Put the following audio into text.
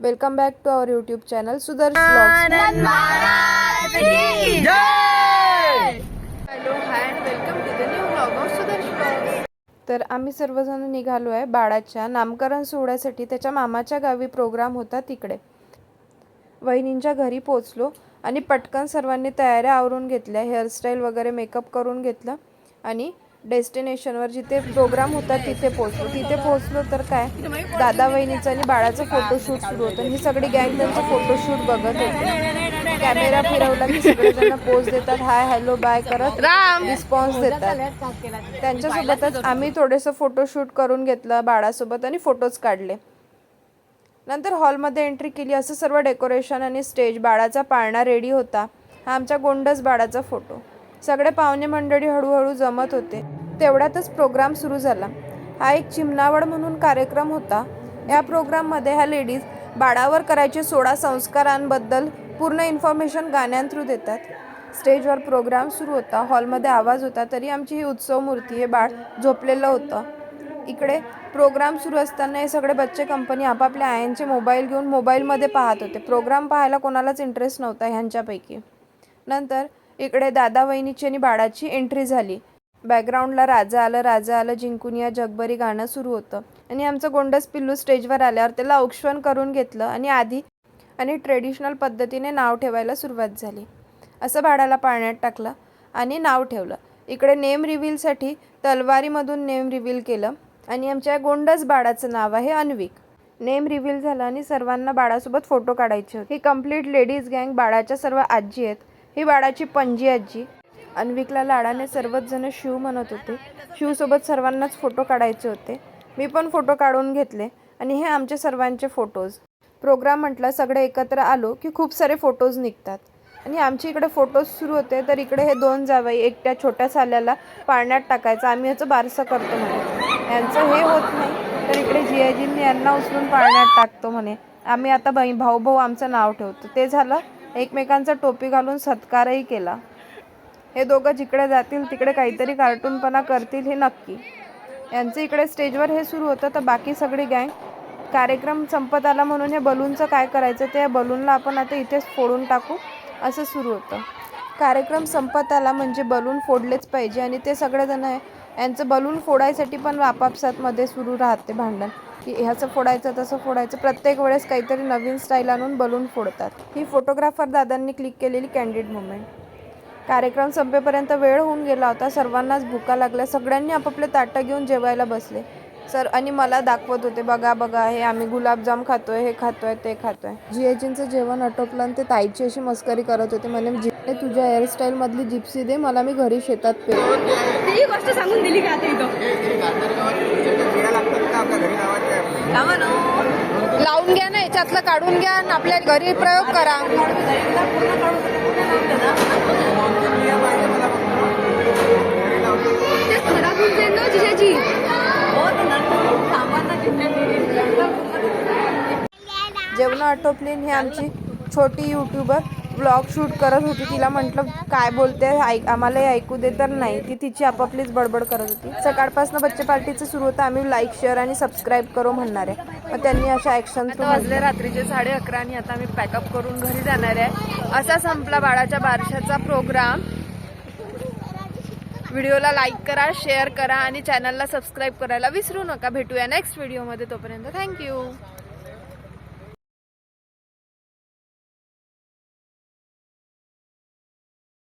Welcome back to our YouTube channel Sudarsh blogs. Hello hi and welcome to the new blog of Sudarsh blogs तर आम्ही सर्वजण निघालो आहे बाळाच्या नामकरण सोहळ्यासाठी. त्याच्या मामाच्या गावी प्रोग्राम होता तिकडे. वहिनींच्या घरी पोचलो आणि पटकन सर्वांनी तयाऱ्या आवरून घेतल्या. हेअरस्टाईल वगैरे मेकअप करून घेतलं आणि डेस्टिनेशनवर जिथे प्रोग्राम होता तिथे पोचलो तिथे पोचलो तर काय? दादा वहिनीचं आणि बाळाचं फोटोशूट सुरू होतं. ही सगळी गँग त्यांचं फोटोशूट बघत होते. कॅमेरा फिरवला की सगळेजण पोज देतात हाय हॅलो बाय करत रिस्पॉन्स देतात. त्यांच्यासोबतच आम्ही थोडेसं फोटोशूट करून घेतलं बाळासोबत आणि फोटोज काढले. नंतर हॉलमध्ये एंट्री केली. असं सर्व डेकोरेशन आणि स्टेज बाळाचा पाळणा रेडी होता. हा आमच्या गोंडस बाळाचा फोटो सगळे पाहुणे मंडळी हळूहळू जमत होते. तेवढ्यातच प्रोग्राम सुरू झाला. हा एक चिमणावड म्हणून कार्यक्रम होता. या प्रोग्राममध्ये ह्या लेडीज बाळावर करायचे सोळा संस्कारांबद्दल पूर्ण इन्फॉर्मेशन गाण्यांथ्रू देतात. स्टेजवर प्रोग्राम सुरू होता. हॉलमध्ये आवाज होता. तरी आमची ही उत्सव मूर्ती हे बाळ झोपलेलं होतं. इकडे प्रोग्राम सुरू असताना हे सगळे बच्चे कंपनी आपापल्या आयांचे मोबाईल घेऊन मोबाईलमध्ये पाहत होते. प्रोग्राम पाहायला कोणालाच इंटरेस्ट नव्हता ह्यांच्यापैकी. नंतर इकडे दादा वहिनीची आणि बाळाची एंट्री झाली. बॅकग्राऊंडला राजा आलं राजा आलं जिंकून या जगभरी गाणं सुरू होतं. आणि आमचं गोंडस पिल्लू स्टेजवर आल्यावर त्याला औक्षण करून घेतलं आणि आधी आणि ट्रेडिशनल पद्धतीने नाव ठेवायला सुरुवात झाली. असं बाळाला पाळण्यात टाकलं आणि नाव ठेवलं. इकडे नेम रिव्हीलसाठी तलवारीमधून नेम रिव्हील केलं आणि आमच्या गोंडस बाळाचं नाव आहे अन्विक. नेम रिव्हील झालं आणि सर्वांना बाळासोबत फोटो काढायचे होते. ही कंप्लीट लेडीज गँग बाळाच्या सर्व आजी आहेत. ही बाळाची पणजी आजी. अन्विकला लाडाने सर्वच जण शिव म्हणत होते. शिवसोबत सर्वांनाच फोटो काढायचे होते. मी पण फोटो काढून घेतले आणि हे आमचे सर्वांचे फोटोज. प्रोग्राम म्हटलं सगळे एकत्र आलो की खूप सारे फोटोज निघतात. आणि आमच्या इकडे फोटोज सुरू होते तर इकडे हे दोन जावई एकट्या छोट्या साल्याला पाळण्यात टाकायचं. आम्ही याचं बारसं करतो म्हणे. यांचं हे होत नाही तर इकडे जियाजींनी यांना उचलून पाळण्यात टाकतो म्हणे. आम्ही आता बही भाऊ भाऊ आमचं नाव ठेवतो. ते झालं एकमेकांचा टोपी घालून सत्कारही केला. हे दोघं जिकडे जातील तिकडे काहीतरी कार्टूनपणा करतील हे नक्की. यांचं इकडे स्टेजवर हे सुरू होतं तर बाकी सगळी गँग. कार्यक्रम संपत आला म्हणून हे बलूनचं काय करायचं ते या बलूनला आपण आता इथेच फोडून टाकू असं सुरू होतं. कार्यक्रम संपत आला म्हणजे बलून फोडलेच पाहिजे आणि ते सगळेजण आहे यांचं बलून फोडायसाठी पण आपापसातमध्ये सुरू राहते भांडण. की ह्याचं फोडायचं तसं फोडायचं प्रत्येक वेळेस काहीतरी नवीन स्टाईल आणून बलून फोडतात. ही फोटोग्राफर दादांनी क्लिक केलेली कॅन्डिड मुमेंट कार्यक्रम संपेपर्यंत वेळ होऊन गेला होता. सर्वांनाच भुका लागल्या. सगळ्यांनी आपापले ताटं घेऊन जेवायला बसले. सर आणि मला दाखवत होते बघा बघा हे आम्ही गुलाबजाम खातोय हे खातोय ते खातोय. जियाजींचं जेवण आटोपलं आणि ते ताईची अशी मस्करी करत होते. म्हणजे जिथे तुझ्या हेअरस्टाईल मधली जिप्सी दे मला मी घरी शेतात पे ती गोष्ट सांगून दिली का आता इथं? लावून घ्या ना याच्यातलं काढून घ्या आणि आपल्या घरी प्रयोग करा. जिजाजी. जेवण आटोपली आणि ही आमची छोटी युट्यूबर ब्लॉग शूट करत होती. तिला म्हटलं काय बोलते ऐक आम्हालाही ऐकू दे तर नाही. ती तिची आपापलीच बडबड करत होती. सकाळपासून बच्चे पार्टीचं सुरू होतं. आम्ही लाईक शेअर आणि सबस्क्राईब करू म्हणणार आहे. मग त्यांनी अशा ॲक्शन वाजले रात्रीचे साडे अकरा आणि आता आम्ही पॅकअप करून घरी जाणार आहे. असा संपला बाळाच्या बारशाचा प्रोग्राम व्हिडिओला लाईक करा शेअर करा आणि चॅनलला सबस्क्राईब करायला विसरू नका. भेटूया नेक्स्ट व्हिडिओमध्ये तोपर्यंत थँक्यू